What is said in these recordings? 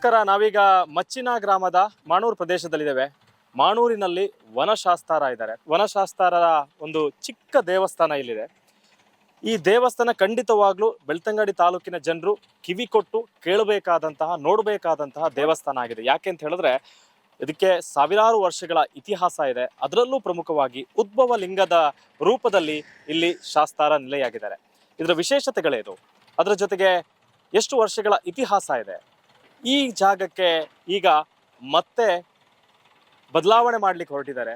ನಮಸ್ಕಾರ, ನಾವೀಗ ಮಚ್ಚಿನ ಗ್ರಾಮದ ಮಾಣೂರು ಪ್ರದೇಶದಲ್ಲಿದ್ದೇವೆ. ಮಾಣೂರಿನಲ್ಲಿ ವನಶಾಸ್ತಾರ ಇದ್ದಾರೆ. ವನಶಾಸ್ತಾರರ ಒಂದು ಚಿಕ್ಕ ದೇವಸ್ಥಾನ ಇಲ್ಲಿದೆ. ಈ ದೇವಸ್ಥಾನ ಖಂಡಿತವಾಗ್ಲೂ ಬೆಳ್ತಂಗಡಿ ತಾಲೂಕಿನ ಜನರು ಕಿವಿ ಕೊಟ್ಟು ಕೇಳಬೇಕಾದಂತಹ, ನೋಡಬೇಕಾದಂತಹ ದೇವಸ್ಥಾನ ಆಗಿದೆ. ಯಾಕೆ ಅಂತ ಹೇಳಿದ್ರೆ, ಇದಕ್ಕೆ ಸಾವಿರಾರು ವರ್ಷಗಳ ಇತಿಹಾಸ ಇದೆ. ಅದರಲ್ಲೂ ಪ್ರಮುಖವಾಗಿ ಉದ್ಭವ ಲಿಂಗದ ರೂಪದಲ್ಲಿ ಇಲ್ಲಿ ಶಾಸ್ತಾರ ನೆಲೆಯಾಗಿದ್ದಾರೆ. ಇದರ ವಿಶೇಷತೆಗಳೇನು? ಅದರ ಜೊತೆಗೆ ಎಷ್ಟು ವರ್ಷಗಳ ಇತಿಹಾಸ ಇದೆ? ಈ ಜಾಗಕ್ಕೆ ಈಗ ಮತ್ತೆ ಬದಲಾವಣೆ ಮಾಡ್ಲಿಕ್ಕೆ ಹೊರಟಿದ್ದಾರೆ.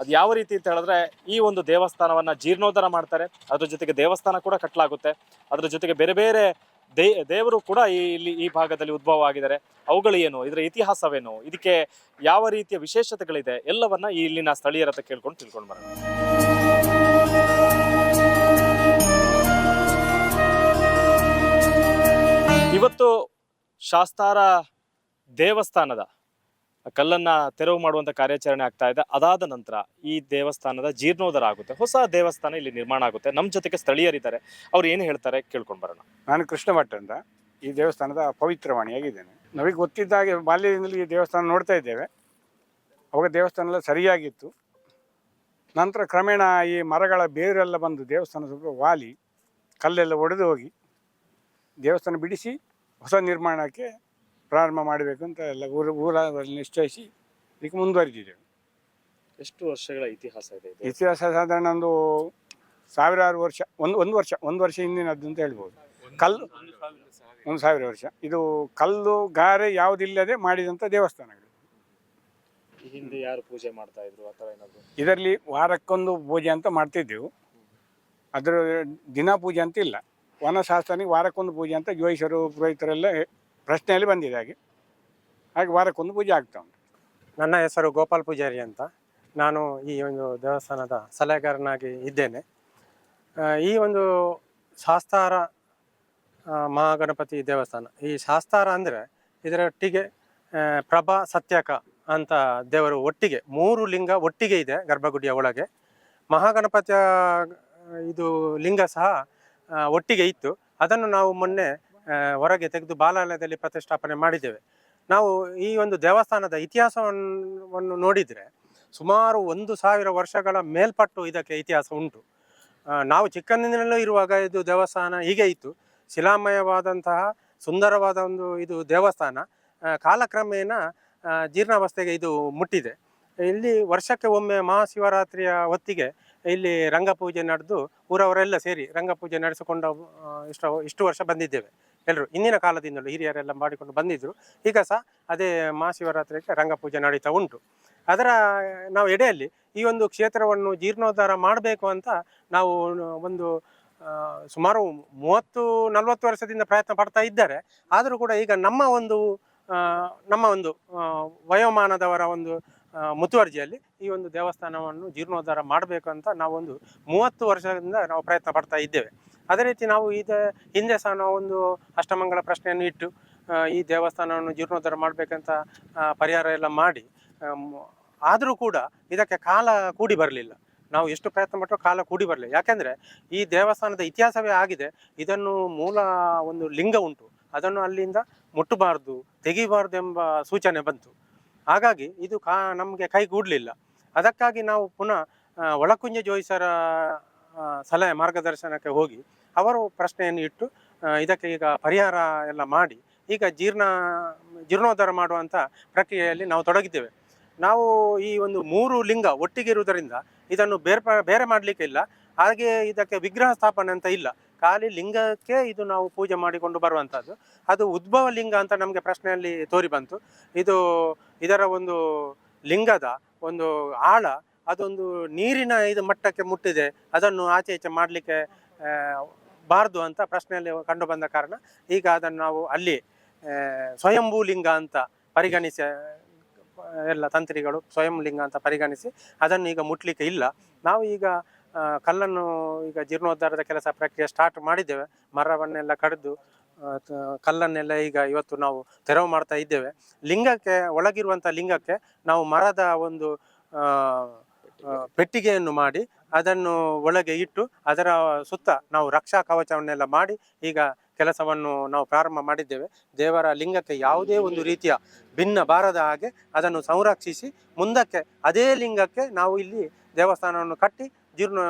ಅದು ಯಾವ ರೀತಿ ಅಂತ ಹೇಳಿದ್ರೆ ಈ ಒಂದು ದೇವಸ್ಥಾನವನ್ನ ಜೀರ್ಣೋದ್ಧಾರ ಮಾಡ್ತಾರೆ. ಅದ್ರ ಜೊತೆಗೆ ದೇವಸ್ಥಾನ ಕೂಡ ಕಟ್ಟಲಾಗುತ್ತೆ ಅದ್ರ ಜೊತೆಗೆ ಬೇರೆ ಬೇರೆ ದೇವರು ಕೂಡ ಈ, ಇಲ್ಲಿ ಈ ಭಾಗದಲ್ಲಿ ಉದ್ಭವ ಆಗಿದ್ದಾರೆ. ಅವುಗಳು ಏನು? ಇದರ ಇತಿಹಾಸವೇನು? ಇದಕ್ಕೆ ಯಾವ ರೀತಿಯ ವಿಶೇಷತೆಗಳಿದೆ? ಎಲ್ಲವನ್ನ ಇಲ್ಲಿನ ಸ್ಥಳೀಯರ ಹತ್ರ ಕೇಳ್ಕೊಂಡು ತಿಳ್ಕೊಂಡು ಬರೋಣ. ಇವತ್ತು ಶಾಸ್ತಾರ ದೇವಸ್ಥಾನದ ಕಲ್ಲನ್ನ ತೆರವು ಮಾಡುವಂತ ಕಾರ್ಯಾಚರಣೆ ಆಗ್ತಾ ಇದೆ. ಅದಾದ ನಂತರ ಈ ದೇವಸ್ಥಾನದ ಜೀರ್ಣೋದ್ಧಾರ ಆಗುತ್ತೆ ಹೊಸ ದೇವಸ್ಥಾನ ಇಲ್ಲಿ ನಿರ್ಮಾಣ ಆಗುತ್ತೆ. ನಮ್ಮ ಜೊತೆಗೆ ಸ್ಥಳೀಯರಿದ್ದಾರೆ. ಅವ್ರು ಏನು ಹೇಳ್ತಾರೆ ಕೇಳ್ಕೊಂಡು ಬರೋಣ. ನಾನು ಕೃಷ್ಣ ಭಟ್ ಅಂತ ಈ ದೇವಸ್ಥಾನದ ಪವಿತ್ರವಾಣಿಯಾಗಿದ್ದೇನೆ ನಮಗೆ ಗೊತ್ತಿದ್ದ ಹಾಗೆ ಬಾಲ್ಯದಿಂದಲೂ ಈ ದೇವಸ್ಥಾನ ನೋಡ್ತಾ ಇದ್ದೇವೆ. ಅವಾಗ ದೇವಸ್ಥಾನ ಎಲ್ಲ ಸರಿಯಾಗಿತ್ತು. ನಂತರ ಕ್ರಮೇಣ ಈ ಮರಗಳ ಬೇರೆಲ್ಲ ಬಂದು ದೇವಸ್ಥಾನ ಸ್ವಲ್ಪ ವಾಲಿ, ಕಲ್ಲೆಲ್ಲ ಒಡೆದು ಹೋಗಿ ದೇವಸ್ಥಾನ ಬಿಡಿಸಿ ಹೊಸ ನಿರ್ಮಾಣಕ್ಕೆ ಪ್ರಾರಂಭ ಮಾಡಬೇಕು ಅಂತ ಎಲ್ಲ ಊರ ಊರಲ್ಲಿ ನಿಶ್ಚಯಿಸಿ ಇದಕ್ಕೆ ಮುಂದುವರಿದಿದ್ದೇವೆ. ಎಷ್ಟು ವರ್ಷಗಳ ಇತಿಹಾಸ ಇದೆ ಇದು? ಇತಿಹಾಸ ಸಾಧಾರಣ ಒಂದು ಸಾವಿರಾರು ವರ್ಷ ಒಂದು ಒಂದು ವರ್ಷ ಒಂದು ವರ್ಷ ಹಿಂದಿನದ್ದು ಅಂತ ಹೇಳ್ಬೋದು. ಕಲ್ಲು ಒಂದು ಸಾವಿರ ವರ್ಷ. ಇದು ಕಲ್ಲು ಗಾರೆ ಯಾವುದಿಲ್ಲದೆ ಮಾಡಿದಂಥ ದೇವಸ್ಥಾನಗಳು. ಈ ಹಿಂದೆ ಯಾರು ಪೂಜೆ ಮಾಡ್ತಾ ಇದ್ರು? ಅಥವಾ ಏನಾದ್ರು? ಇದರಲ್ಲಿ ವಾರಕ್ಕೊಂದು ಪೂಜೆ ಅಂತ ಮಾಡ್ತಿದ್ದೆವು. ಅದರ ದಿನ ಪೂಜೆ ಅಂತ ಇಲ್ಲ ವನಶಾಸ್ತ್ರನಿಗೆ ವಾರಕ್ಕೊಂದು ಪೂಜೆ ಅಂತ ಜೋಯಿಸರು ಪುರೋಹಿತರೆಲ್ಲ ಪ್ರಶ್ನೆಯಲ್ಲಿ ಬಂದಿದೆ ಹಾಗೆ. ಹಾಗೆ ವಾರಕ್ಕೊಂದು ಪೂಜೆ ಆಗ್ತಾ ಉಂಟು. ನನ್ನ ಹೆಸರು ಗೋಪಾಲ್ ಪೂಜಾರಿ ಅಂತ. ನಾನು ಈ ಒಂದು ದೇವಸ್ಥಾನದ ಸಲಹೆಗಾರನಾಗಿ ಇದ್ದೇನೆ. ಈ ಒಂದು ಶಾಸ್ತಾರ ಮಹಾಗಣಪತಿ ದೇವಸ್ಥಾನ. ಈ ಶಾಸ್ತಾರ ಅಂದರೆ ಇದರೊಟ್ಟಿಗೆ ಪ್ರಭಾ ಸತ್ಯಕ ಅಂತ ದೇವರು ಒಟ್ಟಿಗೆ, ಮೂರು ಲಿಂಗ ಒಟ್ಟಿಗೆ ಇದೆ ಗರ್ಭಗುಡಿಯ ಒಳಗೆ. ಮಹಾಗಣಪತಿಯ ಇದು ಲಿಂಗ ಸಹ ಒಟ್ಟಿಗೆ ಇತ್ತು. ಅದನ್ನು ನಾವು ಮೊನ್ನೆ ಹೊರಗೆ ತೆಗೆದು ಬಾಲಾಲಯದಲ್ಲಿ ಪ್ರತಿಷ್ಠಾಪನೆ ಮಾಡಿದ್ದೇವೆ. ನಾವು ಈ ಒಂದು ದೇವಸ್ಥಾನದ ಇತಿಹಾಸವನ್ನು ನೋಡಿದರೆ ಸುಮಾರು ಒಂದು ಸಾವಿರ ವರ್ಷಗಳ ಮೇಲ್ಪಟ್ಟು ಇದಕ್ಕೆ ಇತಿಹಾಸ ಉಂಟು. ನಾವು ಚಿಕ್ಕಂದಿನಲ್ಲೂ ಇರುವಾಗ ಇದು ದೇವಸ್ಥಾನ ಹೀಗೆ ಇತ್ತು. ಶಿಲಾಮಯವಾದಂತಹ ಸುಂದರವಾದ ಒಂದು ಇದು ದೇವಸ್ಥಾನ ಕಾಲಕ್ರಮೇಣ ಜೀರ್ಣಾವಸ್ಥೆಗೆ ಇದು ಮುಟ್ಟಿದೆ. ಇಲ್ಲಿ ವರ್ಷಕ್ಕೆ ಒಮ್ಮೆ ಮಹಾಶಿವರಾತ್ರಿಯ ಹೊತ್ತಿಗೆ ಇಲ್ಲಿ ರಂಗಪೂಜೆ ನಡೆದು ಊರವರೆಲ್ಲ ಸೇರಿ ರಂಗಪೂಜೆ ನಡೆಸಿಕೊಂಡು ಇಷ್ಟು ಇಷ್ಟು ವರ್ಷ ಬಂದಿದ್ದೇವೆ. ಎಲ್ಲರೂ ಹಿಂದಿನ ಕಾಲದಿಂದಲೂ ಹಿರಿಯರೆಲ್ಲ ಮಾಡಿಕೊಂಡು ಬಂದಿದ್ದರು ಈಗ ಸಹ ಅದೇ ಮಹಾಶಿವರಾತ್ರಿಗೆ ರಂಗಪೂಜೆ ನಡೀತಾ ಉಂಟು. ಅದರ, ನಾವು ಎಡೆಯಲ್ಲಿ ಈ ಒಂದು ಕ್ಷೇತ್ರವನ್ನು ಜೀರ್ಣೋದ್ಧಾರ ಮಾಡಬೇಕು ಅಂತ ನಾವು ಒಂದು ಸುಮಾರು ಮೂವತ್ತು, ನಲವತ್ತು ವರ್ಷದಿಂದ ಪ್ರಯತ್ನ ಪಡ್ತಾ ಇದ್ದಾರೆ. ಆದರೂ ಕೂಡ ಈಗ ನಮ್ಮ ಒಂದು ನಮ್ಮ ಒಂದು ವಯೋಮಾನದವರ ಒಂದು ಮುತುವರ್ಜಿಯಲ್ಲಿ ಈ ಒಂದು ದೇವಸ್ಥಾನವನ್ನು ಜೀರ್ಣೋದ್ಧಾರ ಮಾಡಬೇಕು ಅಂತ ನಾವೊಂದು ಮೂವತ್ತು ವರ್ಷದಿಂದ ನಾವು ಪ್ರಯತ್ನ ಪಡ್ತಾ ಇದ್ದೇವೆ. ಅದೇ ರೀತಿ ನಾವು ಇದ ಹಿಂದೆ ಸಹ ಒಂದು ಅಷ್ಟಮಂಗಲ ಪ್ರಶ್ನೆಯನ್ನು ಇಟ್ಟು ಈ ದೇವಸ್ಥಾನವನ್ನು ಜೀರ್ಣೋದ್ಧಾರ ಮಾಡಬೇಕಂತ ಪರಿಹಾರ ಎಲ್ಲ ಮಾಡಿ ಆದರೂ ಕೂಡ ಇದಕ್ಕೆ ಕಾಲ ಕೂಡಿ ಬರಲಿಲ್ಲ. ನಾವು ಎಷ್ಟು ಪ್ರಯತ್ನ ಪಟ್ಟರೂ ಕಾಲ ಕೂಡಿ ಬರಲಿಲ್ಲ. ಯಾಕೆಂದರೆ ಈ ದೇವಸ್ಥಾನದ ಇತಿಹಾಸವೇ ಆಗಿದೆ. ಇದನ್ನು ಮೂಲ ಒಂದು ಲಿಂಗ ಉಂಟು. ಅದನ್ನು ಅಲ್ಲಿಂದ ಮುಟ್ಟಬಾರ್ದು, ತೆಗಿಬಾರ್ದು ಎಂಬ ಸೂಚನೆ ಬಂತು. ಹಾಗಾಗಿ ಇದು ಕಾ ನಮಗೆ ಕೈಗೂಡಲಿಲ್ಲ ಅದಕ್ಕಾಗಿ ನಾವು ಪುನಃ ಒಳಕುಂಜ ಜೋಯಿಸರ ಸಲಹೆ ಮಾರ್ಗದರ್ಶನಕ್ಕೆ ಹೋಗಿ ಅವರು ಪ್ರಶ್ನೆಯನ್ನು ಇಟ್ಟು ಇದಕ್ಕೆ ಈಗ ಪರಿಹಾರ ಎಲ್ಲ ಮಾಡಿ, ಈಗ ಜೀರ್ಣ, ಜೀರ್ಣೋದ್ಧಾರ ಮಾಡುವಂಥ ಪ್ರಕ್ರಿಯೆಯಲ್ಲಿ ನಾವು ತೊಡಗಿದ್ದೇವೆ. ನಾವು ಈ ಒಂದು ಮೂರು ಲಿಂಗ ಒಟ್ಟಿಗೆ ಇರುವುದರಿಂದ ಇದನ್ನು ಬೇರ್ಪ, ಬೇರೆ ಮಾಡಲಿಕ್ಕೆ ಇಲ್ಲ. ಹಾಗೆ ಇದಕ್ಕೆ ವಿಗ್ರಹ ಸ್ಥಾಪನೆ ಅಂತ ಇಲ್ಲ. ಖಾಲಿ ಲಿಂಗಕ್ಕೆ ಇದು ನಾವು ಪೂಜೆ ಮಾಡಿಕೊಂಡು ಬರುವಂಥದ್ದು ಅದು ಉದ್ಭವ ಲಿಂಗ ಅಂತ ನಮಗೆ ಪ್ರಶ್ನೆಯಲ್ಲಿ ತೋರಿ ಬಂತು. ಇದು ಇದರ ಒಂದು ಲಿಂಗದ ಒಂದು ಆಳ, ಅದೊಂದು ನೀರಿನ ಇದು ಮಟ್ಟಕ್ಕೆ ಮುಟ್ಟಿದೆ. ಅದನ್ನು ಆಚೆ ಈಚೆ ಮಾಡಲಿಕ್ಕೆ ಬಾರದು ಅಂತ ಪ್ರಶ್ನೆಯಲ್ಲಿ ಕಂಡು ಬಂದ ಕಾರಣ ಈಗ ಅದನ್ನು ನಾವು ಅಲ್ಲಿ ಸ್ವಯಂಭೂ ಲಿಂಗ ಅಂತ ಪರಿಗಣಿಸಿ, ಎಲ್ಲ ತಂತ್ರಿಗಳು ಸ್ವಯಂ ಲಿಂಗ ಅಂತ ಪರಿಗಣಿಸಿ ಅದನ್ನು ಈಗ ಮುಟ್ಲಿಕ್ಕೆ ಇಲ್ಲ. ನಾವು ಈಗ ಕಲ್ಲನ್ನು ಈಗ ಜೀರ್ಣೋದ್ಧಾರದ ಕೆಲಸ ಪ್ರಕ್ರಿಯೆ ಸ್ಟಾರ್ಟ್ ಮಾಡಿದ್ದೇವೆ. ಮರವನ್ನೆಲ್ಲ ಕಡಿದು ಕಲ್ಲನ್ನೆಲ್ಲ ಈಗ ಇವತ್ತು ನಾವು ತೆರವು ಮಾಡ್ತಾ ಇದ್ದೇವೆ. ಲಿಂಗಕ್ಕೆ ಒಳಗಿರುವಂಥ ಲಿಂಗಕ್ಕೆ ನಾವು ಮರದ ಒಂದು ಪೆಟ್ಟಿಗೆಯನ್ನು ಮಾಡಿ ಅದನ್ನು ಒಳಗೆ ಇಟ್ಟು ಅದರ ಸುತ್ತ ನಾವು ರಕ್ಷಾ ಕವಚವನ್ನೆಲ್ಲ ಮಾಡಿ ಈಗ ಕೆಲಸವನ್ನು ನಾವು ಪ್ರಾರಂಭ ಮಾಡಿದ್ದೇವೆ. ದೇವರ ಲಿಂಗಕ್ಕೆ ಯಾವುದೇ ಒಂದು ರೀತಿಯ ಭಿನ್ನ ಬಾರದ ಹಾಗೆ ಅದನ್ನು ಸಂರಕ್ಷಿಸಿ ಮುಂದಕ್ಕೆ ಅದೇ ಲಿಂಗಕ್ಕೆ ನಾವು ಇಲ್ಲಿ ದೇವಸ್ಥಾನವನ್ನು ಕಟ್ಟಿ ಜೀರ್ಣ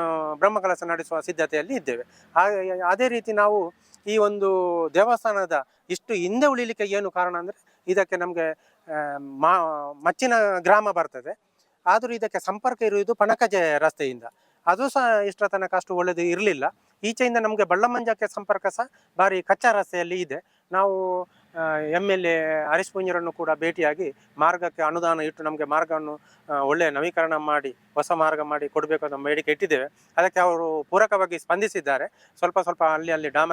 ಬ್ರಹ್ಮಕಲಸ ನಡೆಸುವ ಸಿದ್ಧತೆಯಲ್ಲಿ ಇದ್ದೇವೆ. ಹಾಗೆ, ಅದೇ ರೀತಿ ನಾವು ಈ ಒಂದು ದೇವಸ್ಥಾನದ ಇಷ್ಟು ಹಿಂದೆ ಉಳಿಲಿಕ್ಕೆ ಏನು ಕಾರಣ ಅಂದರೆ ಇದಕ್ಕೆ ನಮಗೆ ಮಾ, ಮಚ್ಚಿನ ಗ್ರಾಮ ಬರ್ತದೆ. ಆದರೂ ಇದಕ್ಕೆ ಸಂಪರ್ಕ ಇರುವುದು ಪಣಕಜೆ ರಸ್ತೆಯಿಂದ. ಅದು ಸಹ ಇಷ್ಟರ ತನಕ ಅಷ್ಟು ಒಳ್ಳೆಯದು ಇರಲಿಲ್ಲ. ಈಚೆಯಿಂದ ನಮಗೆ ಬಳ್ಳಮಂಜಕ್ಕೆ ಸಂಪರ್ಕ ಸಹ ಭಾರಿ ಕಚ್ಚಾ ರಸ್ತೆಯಲ್ಲಿ ಇದೆ. ನಾವು ಎಂ ಎಲ್ ಎ ಹರೀಶ್ ಕೂಡ ಭೇಟಿಯಾಗಿ ಮಾರ್ಗಕ್ಕೆ ಅನುದಾನ ಇಟ್ಟು ನಮಗೆ ಮಾರ್ಗವನ್ನು ಒಳ್ಳೆಯ ನವೀಕರಣ ಮಾಡಿ, ಹೊಸ ಮಾರ್ಗ ಮಾಡಿ ಕೊಡಬೇಕು ಅಂತ ಬೇಡಿಕೆ ಇಟ್ಟಿದ್ದೇವೆ. ಅದಕ್ಕೆ ಅವರು ಪೂರಕವಾಗಿ ಸ್ಪಂದಿಸಿದ್ದಾರೆ. ಸ್ವಲ್ಪ ಸ್ವಲ್ಪ ಅಲ್ಲಿ ಅಲ್ಲಿ ಡಾಮ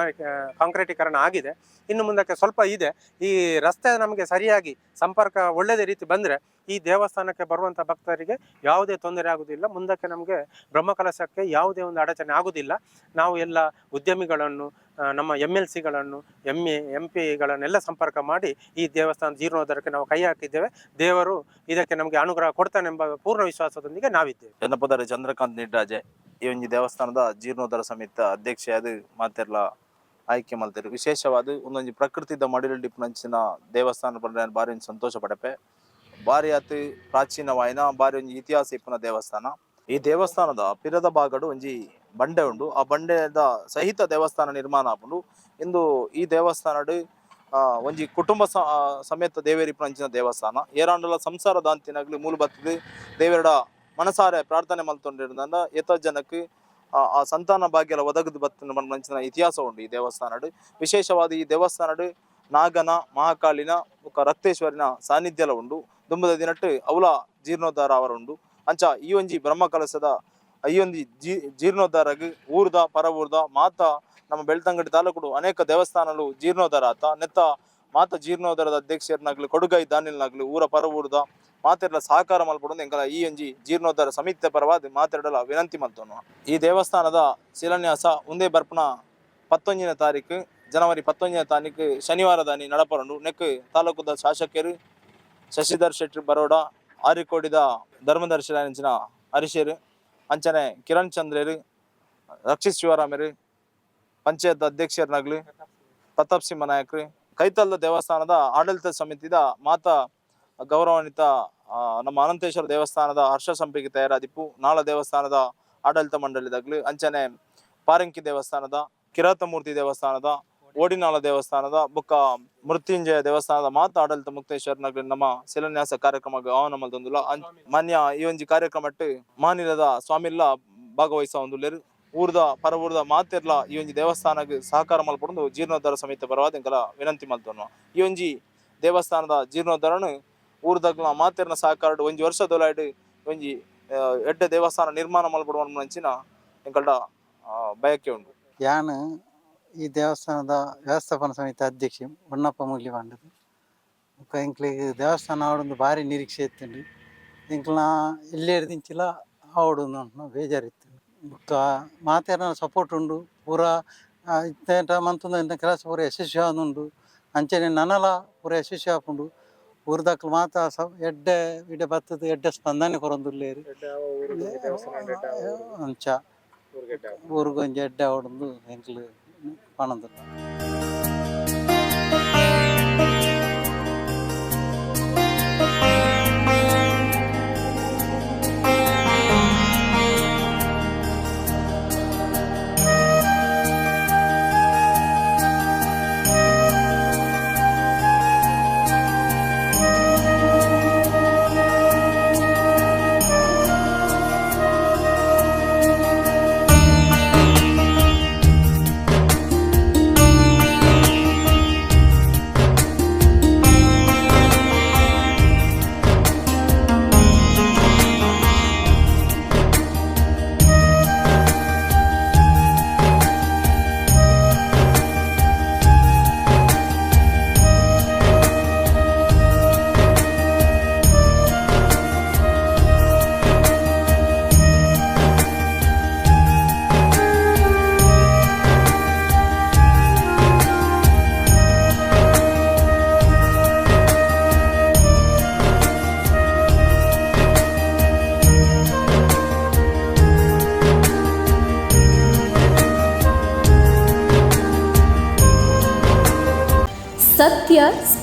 ಕಾಂಕ್ರೀಟೀಕರಣ ಆಗಿದೆ. ಇನ್ನು ಮುಂದಕ್ಕೆ ಸ್ವಲ್ಪ ಇದೆ. ಈ ರಸ್ತೆ ನಮಗೆ ಸರಿಯಾಗಿ ಸಂಪರ್ಕ ಒಳ್ಳೆಯದೇ ರೀತಿ ಬಂದರೆ ಈ ದೇವಸ್ಥಾನಕ್ಕೆ ಬರುವಂಥ ಭಕ್ತರಿಗೆ ಯಾವುದೇ ತೊಂದರೆ ಆಗುವುದಿಲ್ಲ ಮುಂದಕ್ಕೆ ನಮಗೆ ಬ್ರಹ್ಮಕಲಶಕ್ಕೆ ಯಾವುದೇ ಒಂದು ಅಡಚಣೆ ಆಗುವುದಿಲ್ಲ ನಾವು ಎಲ್ಲ ಉದ್ಯಮಿಗಳನ್ನು ನಮ್ಮ ಎಂ ಎಲ್ ಸಿಗಳನ್ನು ಎಂ ಎ ಸಂಪರ್ಕ ಮಾಡಿ ಈ ದೇವಸ್ಥಾನ ಜೀರ್ಣೋದ್ಧಾರಕ್ಕೆ ನಾವು ಕೈ ಹಾಕಿದ್ದೇವೆ. ದೇವರು ಇದಕ್ಕೆ ನಮಗೆ ಅನುಗ್ರಹ ಕೊಡ್ತಾನೆಂಬ ಪೂರ್ಣ ವಿಶ್ವಾಸದೊಂದಿಗೆ ನಾವಿದ್ದೇವೆ. ಜನಪದರ ಚಂದ್ರಕಾಂತ್ ನಿಡ್ರಾಜೆ, ಈ ಒಂದು ದೇವಸ್ಥಾನದ ಜೀರ್ಣೋದ್ಧಾರ ಸಮಿತ ಅಧ್ಯಕ್ಷೆ ಅದು ಮಾತೆರ್ಲ ಆಯ್ಕೆ ಮಾಡ್ತಾರೆ ವಿಶೇಷವಾದ ಒಂದೊಂದು ಪ್ರಕೃತಿದ ಡಿಪ್ನಂಚಿನ ದೇವಸ್ಥಾನ ಬಂದ್ರೆ ಬಾರಿ ಸಂತೋಷ ಪಡಪೆ. ಬಾರಿ ಅತಿ ಪ್ರಾಚೀನವಾಯಿನ ಬಾರಿ ಒಂಜಿ ಇತಿಹಾಸ ಇಪ್ಪುನ ದೇವಸ್ಥಾನ. ಈ ದೇವಸ್ಥಾನದ ಪಿರದ ಭಾಗಡು ಒಂಜಿ ಬಂಡೆ ಉಂಡು. ಆ ಬಂಡೆದ ಸಹಿತ ದೇವಸ್ಥಾನ ನಿರ್ಮಾಣ ಆಪುಂಡು. ಇಂದು ಈ ದೇವಸ್ಥಾನಡ್ ಒಂಜಿ ಕುಟುಂಬ ಸಮೇತ ದೇವೇರಿ ಪಂಚಿನ ದೇವಸ್ಥಾನ. ಏರಾಂಡಲ ಸಂಸಾರ ದಾಂತಿನಾಗ್ಲಿ ಮೂಲ ಬತ್ತಿದೆ ದೇವರ ಮನಸಾರೆ ಪ್ರಾರ್ಥನೆ ಮಲ್ತೊಂಡಿರೋದ್ರಿಂದ ಎತ್ತ ಜನಕ್ಕೆ ಆ ಸಂತಾನ ಭಾಗ್ಯಲ ಒದಗದು ಬತ್ತಿನ ಇತಿಹಾಸ ಉಂಡು ಈ ದೇವಸ್ಥಾನಡ್. ವಿಶೇಷವಾದ ಈ ದೇವಸ್ಥಾನಡ್ ನಾಗನ ಮಹಾಕಾಳಿನ ಬೊಕ ರಕ್ತೇಶ್ವರಿನ ಸಾನ್ನಿಧ್ಯಲ ಉಂಡು ದುಂಬದ ದಿನಟ್ಟು ಅವಲ ಜೀರ್ಣೋದ್ಧಾರ ಅವರ ಉಂಡು ಅಂಚ ಈ ಒಂಜಿ ಬ್ರಹ್ಮ ಕಲಸದ ಈ ಒಂಜಿ ಜೀ, ಜೀರ್ಣೋದ್ಧಾರಗ್ ಊರ್ದ ಪರ ಊರ್ದ ಮಾತ, ನಮ್ಮ ಬೆಳ್ತಂಗಡಿ ತಾಲೂಕು ಅನೇಕ ದೇವಸ್ಥಾನಗಳು ಜೀರ್ಣೋದ್ಧಾರ ಆತ. ನೆತ್ತ ಮಾತ ಜೀರ್ಣೋದ್ಧಾರದ ಅಧ್ಯಕ್ಷರನ್ನಾಗ್ಲಿ ಕೊಡುಗೈ ದಾನಿಲ್ನಾಗ್ಲಿ, ಊರ ಪರ ಊರ್ದ ಮಾತೆರ್ಲ ಸಹಕಾರ ಮಲ್ಪಡೊಂದು ಎಂಕಲ ಈ ಒಂಜಿ ಜೀರ್ಣೋದ್ಧಾರ ಸಮಿತಿಯ ಪರವಾದ ಮಾತೆರಡಲ ವಿನಂತಿ ಮಲ್ತೋನು. ಈ ದೇವಸ್ಥಾನದ ಶಿಲಾನ್ಯಾಸ ಒಂದೇ ಬರ್ಪಣ ಪತ್ತೊಂಜಿನ ತಾರೀಕು ಜನವರಿ ಪತ್ತೊಂಜಿನ ತಾರೀಕು ಶನಿವಾರ ದಾನಿ ನಡಪರಂಡು ನೆಕ್ ತಾಲೂಕುದ ಶಾಸಕರು ಶಶಿಧರ್ ಶೆಟ್ಟಿ ಬರೋಡ, ಆರಿಕೋಡಿದ ಧರ್ಮದರ್ಶಿ ಅಂಚಿನ ಹರೀಶರು ಅಂಚನೆ ಕಿರಣ್ ಚಂದ್ರರು, ರಕ್ಷಿತ್ ಶಿವರಾಮರು, ಪಂಚಾಯತ್ ಅಧ್ಯಕ್ಷರನ್ನಾಗ್ಲಿ, ಪ್ರತಾಪ್ ಸಿಂಹ ನಾಯಕ್ರಿ, ಕೈತಲ್ದ ದೇವಸ್ಥಾನದ ಆಡಳಿತ ಸಮಿತಿದ ಮಾತಾ ಗೌರವಾನ್ವಿತ ನಮ್ಮ ಅನಂತೇಶ್ವರ ದೇವಸ್ಥಾನದ ಹರ್ಷ ಸಂಪಿಗೆ ತಯಾರಾದಿಪ್ಪು ನಾಳ ದೇವಸ್ಥಾನದ ಆಡಳಿತ ಮಂಡಳಿದಾಗ್ಲಿ, ಅಂಚನೆ ಪಾರಂಕಿ ದೇವಸ್ಥಾನದ, ಕಿರಾತಮೂರ್ತಿ ದೇವಸ್ಥಾನದ ಓಡಿನಾಳ ದೇವಸ್ಥಾನದ ಬುಕ್ಕ ಮೃತ್ಯುಂಜಯ ದೇವಸ್ಥಾನದ ಮಾತ ಆಡಳಿತ ಮುಕ್ತೇಶ್ವರನಾಗ್ಲಿ ನಮ್ಮ ಶಿಲಾನ್ಯಾಸ ಕಾರ್ಯಕ್ರಮ ಆಹ್ವಾನ ಮಲ್ತೊಂದುಲ್ಲ ಮಾನ್ಯ ಈ ಒಂಜಿ ಕಾರ್ಯಕ್ರಮಟ್ ಮಾನಿಲದ ಸ್ವಾಮಿಲ್ಲ ಭಾಗವಹಿಸ ಒಂದುಲ್ಲೇರು ಊರ್ದ ಪರ ಊರ್ದ ಮಾತೆರ್ಲ ಈ ಒಂಜಿ ದೇವಸ್ಥಾನಗ್ ಸಹಕಾರ ಮಲ್ಪಡೊಂದು ಜೀರ್ಣೋದ್ಧಾರ ಸಮಿತಿ ಪರವಾದ ಎಂಕಲ ವಿನಂತಿ ಮಲ್ತೊನು. ಈ ಒಂಜಿ ದೇವಸ್ಥಾನದ ಜೀರ್ಣೋದ್ಧಾರನು ಊರ್ದಗ್ಲ ಮಾತೆರ್ನ ಸಹಕಾರ ಒಂಜಿ ವರ್ಷ ದೊಲಾಯ್ಡ್ ಒಂಜಿ ಎಡ್ಡೆ ದೇವಸ್ಥಾನ ನಿರ್ಮಾಣ ಮಲ್ಪಡುವ ನಂಚಿನ ಎಂಕಲ್ಡ ಬಯಕೆ ಉಂಟು. ಯಾನ್ ಈ ದೇವಸ್ಥಾನದ ವ್ಯವಸ್ಥಾಪನಾ ಸಮಿತಿ ಅಧ್ಯಕ್ಷೆ ಹೊನ್ನಪ್ಪ ಮುಗ್ಲಿ ಬಂಡದು ಬೊಕ ಎಂಕ್ಲಿಗ್ ದೇವಸ್ಥಾನ ಆವಡೊಂದು ಭಾರಿ ನಿರೀಕ್ಷೆ ಇತ್ತುಂಡು ಎಂಕ್ಲ ಇಲ್ಲೇ ದಿಂಚಿಲ ಆವಡೊಂದು ಬೇಜಾರಿತ್ತು ಬೊಕ ಮಾತೆರ್ನ ಸಪೋರ್ಟ್ ಉಂಡು ಪೂರ ಇತ್ತ ಮಂತುಂದ ಇಂತ ಕೆಲಸ ಪೂರ ಯಶಸ್ವಿ ಆದುಂಡು ಅಂಚನೆ ನನಲ ಪೂರ ಯಶಸ್ವಿ ಆಪುಂಡು ಊರ್ದಕ್ಲು ಮಾತ ಸ ಎಡ್ಡೆ ಇಡೆ ಬತ್ತದ ಎಡ್ಡೆ ಸ್ಪಂದನೆ ಕೊರೊಂದುಲ್ಲೇರು ಅಂಚ ಊರಿಗೊಂಜಿ ಎಡ್ಡೆ ಆವಡೊಂದು ಎಂಕ್ಲು பணம் தருவாங்க